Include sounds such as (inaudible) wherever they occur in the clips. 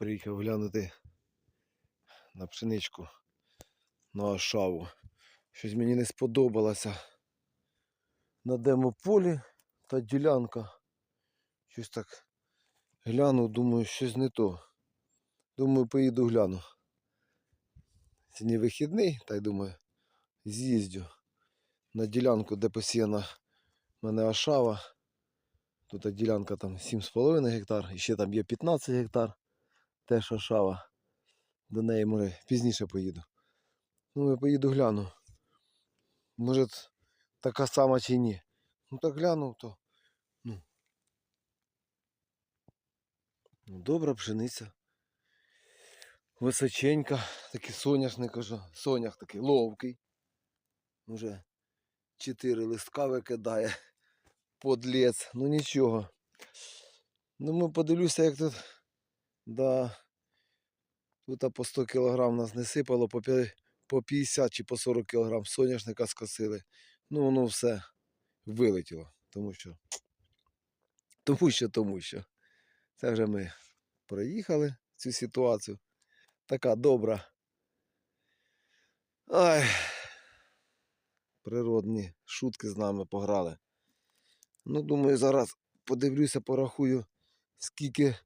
Приїхав глянути на пшеничку на Ашаву. Щось мені не сподобалося. На демополі та ділянка. Щось так гляну, думаю, щось не то. Думаю, поїду гляну. Сьогодні вихідний, та й думаю, з'їздю на ділянку, де посіяна в мене Ашава. Тут ділянка там 7,5 гектар, і ще там є 15 гектар. Теж Ашава. До неї може пізніше поїду. Ну, я поїду гляну. Може така сама чи ні. Ну так глянув, то. Ну. ну добра пшениця. Височенька, такий соняшник уже. Сонях такий ловкий. Уже чотири листка викидає. (laughs) Подлець. Ну нічого. Ну ми подивлюся, як тут. Да. Тут по 100 кг нас не сипало, по 50 чи по 40 кг соняшника скосили. Ну воно все вилетіло. Тому що. Тому що, тому що. Це вже ми проїхали цю ситуацію. Така добра. Ай. Природні шутки з нами пограли. Ну, думаю, зараз подивлюся, порахую, скільки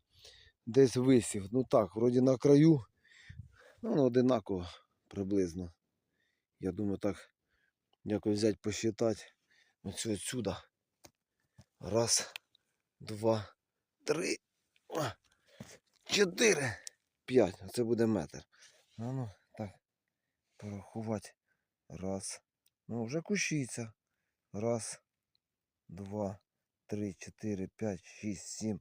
десь висів. Ну так, вроді на краю. Ну, одинаково приблизно. Я думаю, так якось взяти посчитати. Оце отсюда. Раз, два, три, чотири, п'ять. Оце буде метр. А ну, так, порахувати. Раз. Ну, вже кущиться. Раз, два, три, чотири, п'ять, шість, сім,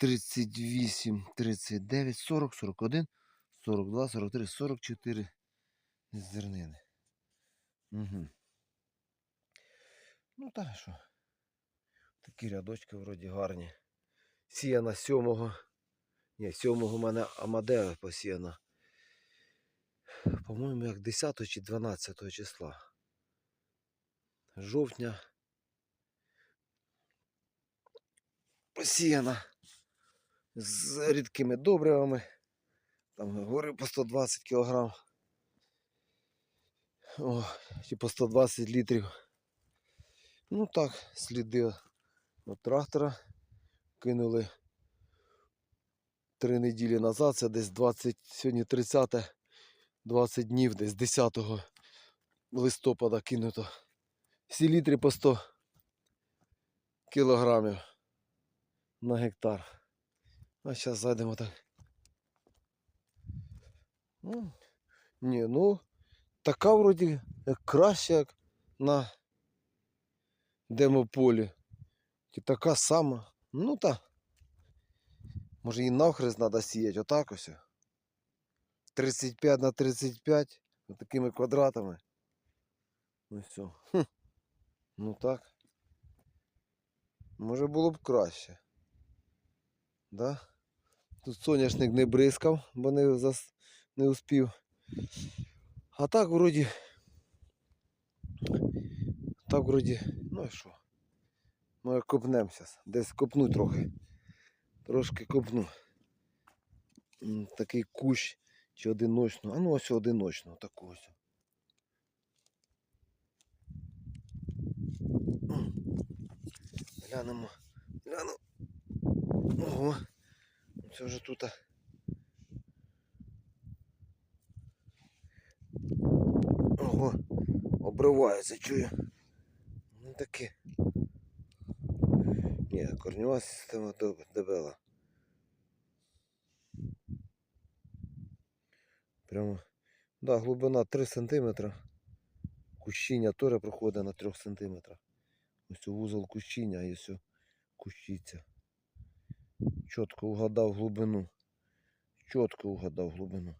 38, 39, 40, 41, 42, 43, 44 зернини. Угу. Ну так що. Такі рядочки вроді гарні. Сіяна 7-го. Ні, 7 у мене Амадея посіяна. По-моєму, як 10 чи 12 числа. Жовтня. Посіяна з рідкими добривами. Там говорив по 120 кг. О, чи по 120 літрів. Ну так, сліди от трактора кинули три неділі назад, це десь 20, сьогодні 30 20 днів, десь 10 листопада кинуто. Всі літри по 100 кілограмів на гектар. А зараз зайдемо так. Ну, ні, ну, така вроді краще, як на демополі. І така сама. Ну та. Може її навхрест треба сіяти, отак ось. 35 на 35 вот такими квадратами. Ну все. Хм. Ну так. Може було б краще. Да? Тут соняшник не бризкав, бо не, зас... не успів. А так вроді. Так вроді. Ну і що? Ми копнемося. Десь копну трохи. Трошки копну. Такий кущ. Чи одиночно? А ну ось одиночно, таку ось. М. Глянемо. Ого. Це вже тут. Ого. Обривається, чую. Ну таке. Ні, корнева система деб- дебела. Прямо. Да, глибина 3 см. Кущіння теж проходить на 3 см. Ось у вузол кущіння і все кущиться. Чітко угадав глибину. Чітко угадав глибину.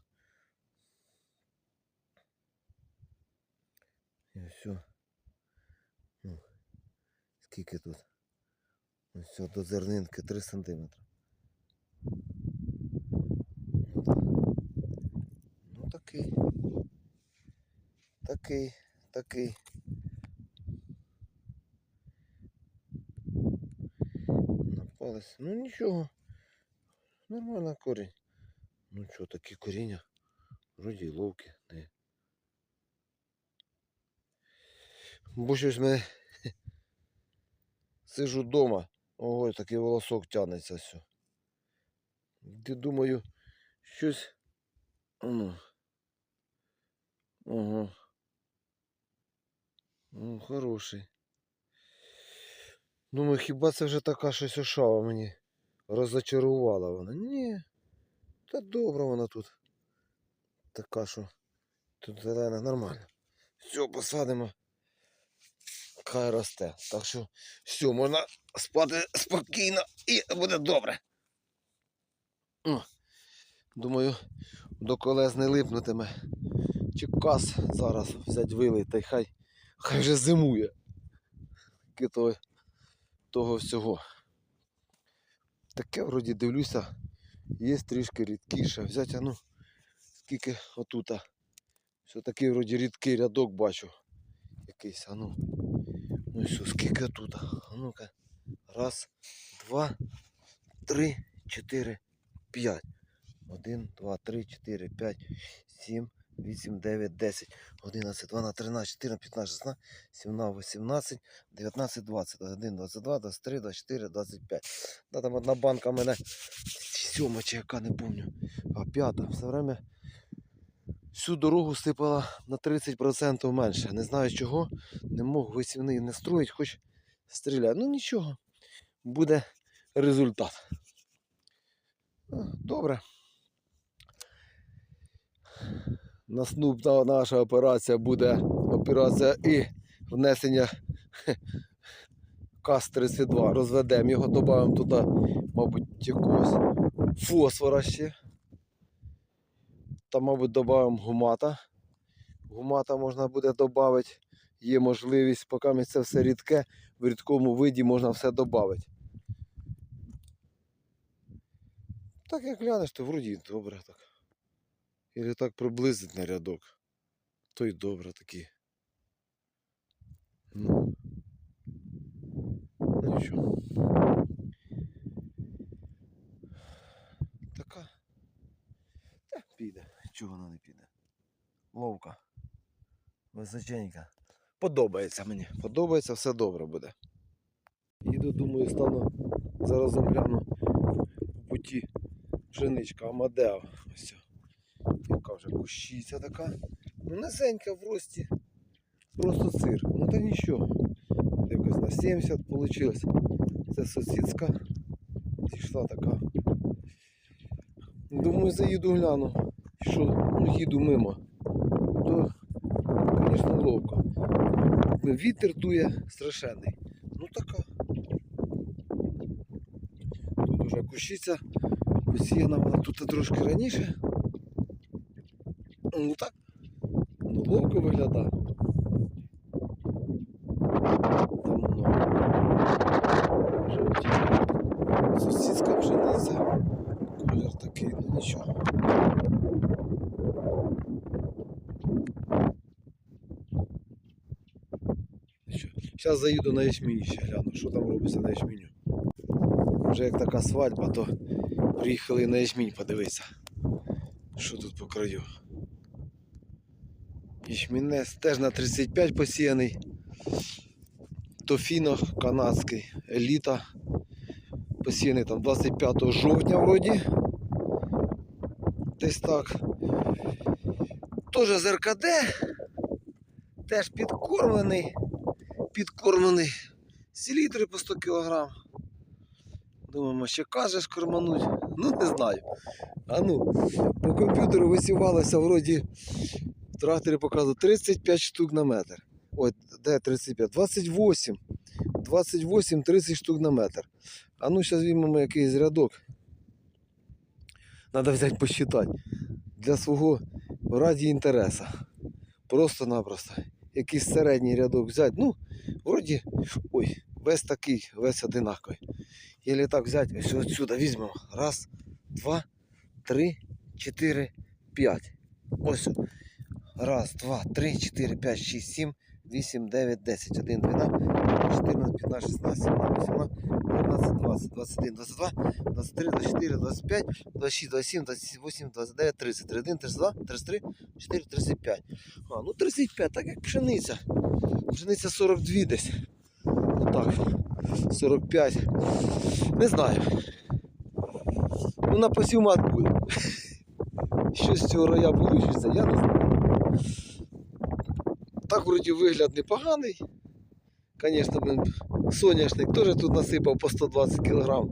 І все. Ну, скільки тут? Ось все, до зернинки 3 см. Ну, ну такий. Такий, такий. Напались. Ну нічого. Нормальна корінь. Ну що, такі коріння. Вроді й ловкі. Не. Бо щось мене сижу вдома. Ой, такий волосок тянеться все. Ти думаю, щось. Ну. Ага. Ну, хороший. Думаю, хіба це вже така щось ошава мені розочарувала вона. Ні. Та добра вона тут. Така, що тут зелена нормально. Все, посадимо. Хай росте. Так що все, можна спати спокійно і буде добре. О, думаю, до колес не липнутиме. Чи кас зараз взять вилий, та й хай, хай вже зимує. Кито того всього. Таке вроді дивлюся, є трішки рідкіше. Взять, а ну, скільки отута. Все такий вроді рідкий рядок бачу. Якийсь, а ну. Ну і все, скільки тут? А ну-ка. Раз, два, три, чотири, п'ять. Один, два, три, чотири, п'ять, сім, вісім, дев'ять, десять, одинадцять, дванадцять, тринадцять, чотирнадцять, п'ятнадцять, шістнадцять, сімнадцять, вісімнадцять, дев'ятнадцять, двадцять, один, двадцять два, двадцять три, двадцять чотири, двадцять п'ять. Да, там одна банка в мене сьома чи яка, не пам'ятаю. А п'ята. Все время всю дорогу сипала на 30% менше. Не знаю чого. Не мог висівний не строїть, хоч стріляє. Ну нічого. Буде результат. Добре. Наступна наша операція буде операція і внесення КАС-32. Розведемо його, додамо туди, мабуть, якогось фосфора ще. Та, мабуть, додамо гумата. Гумата можна буде додати. Є можливість, поки це все рідке, в рідкому виді можна все додати. Так як глянеш, то вроді добре так. Или так приблизить на рядок. То й добре такі. Ну. Ну нічого. Така. Та піде. Чого вона не піде? Ловка. Височенька. Подобається мені. Подобається, все добре буде. Їду, думаю, стану заразом гляну по путі пшеничка Амадео. Ось. Яка вже кущиця така. Ну, низенька в рості. Просто цирк. Ну та нічого. Якось на 70 вийшло. Це сусідська. Зійшла така. Думаю, заїду гляну. Що ну, їду мимо. То, звісно, ловко. Вітер дує страшенний. Ну така. Тут уже кущиця посіяна вона тут трошки раніше. Ну так. Ну ловко виглядає. Там воно. Жовті. Сусідська пшениця. Колір такий, ну нічого. Зараз заїду на ячмінь ще гляну, що там робиться на ячміню. Вже як така свадьба, то приїхали на ячмінь подивитися. Що тут по краю. Ячмінець теж на 35 посіяний. Тофіно канадський, еліта. Посіяний там 25 жовтня вроді. Десь так. Теж з РКД. Теж підкормлений. Підкормлений. Селітри по 100 кг. Думаємо, ще кажеш кормануть. Ну не знаю. А ну, по комп'ютеру висівалося вроді тракторі показує 35 штук на метр. Ой, де 35? 28. 28-30 штук на метр. А ну зараз візьмемо якийсь рядок. Треба взяти посчитати. Для свого раді інтересу. Просто-напросто. якийсь середній рядок взяти. Ну, вроді, ой, весь такий, весь одинаковий. Єлі так взяти, ось отсюди візьмемо. Раз, два, три, чотири, п'ять. Ось. Раз, два, три, чотири, п'ять, шість, сім, вісім, дев'ять, десять, один, дванадцять, 14, 15, 16, 17, 18, 19, 20, 21, 22, 23, 24, 25, 26, 27, 28, 29, 30, 31, 32, 33, 4, 35. А, ну 35, так як пшениця. Пшениця 42 десь. Отак. 45. Не знаю. Ну на посівмат буде. (laughs) Що з цього роя вийде, я не знаю. Так вроді вигляд непоганий. Звісно, соняшник теж тут насипав по 120 кг,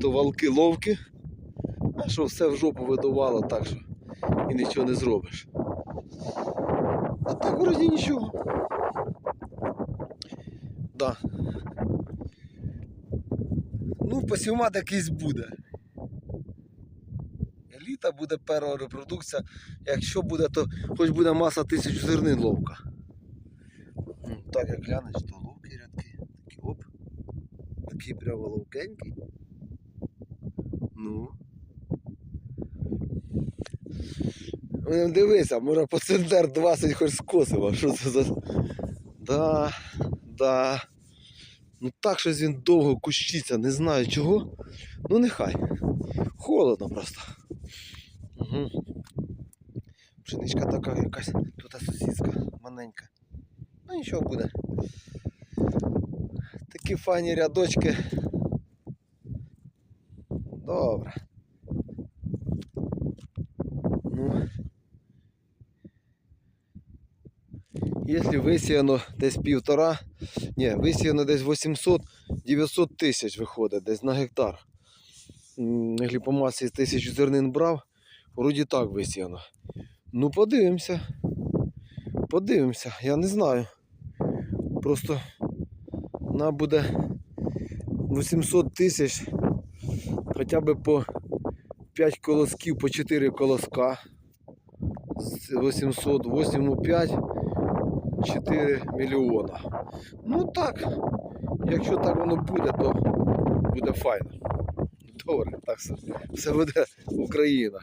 то валки ловки. А що все в жопу видувало, так що і нічого не зробиш. А так вроді нічого. Да. Ну, посівмат якийсь буде. Еліта буде перша репродукція. Якщо буде, то хоч буде маса тисяч зернин ловка. Так як глянеш, то ловкі рядки. Такі оп. Такий прямо ловкенький. Ну. Ну, Дивися, може по центр 20 хоч скосив, що це за. Да, да. Ну так щось він довго кущиться, не знаю чого. Ну нехай. Холодно просто. Угу. Пшеничка така якась, тут сусідська, маленька. Ну нічого буде. Такі файні рядочки. Добре. Ну. Якщо висіяно десь півтора, ні, висіяно десь 800-900 тисяч виходить десь на гектар. Якщо по тисячу зернин брав, вроді так висіяно. Ну подивимося. Подивимося, я не знаю. Просто нам буде 800 тисяч, хоча б по 5 колосків, по 4 колоска. 800, 8 5, 4 мільйона. Ну так, якщо так воно буде, то буде файно. Добре, так все, все буде Україна.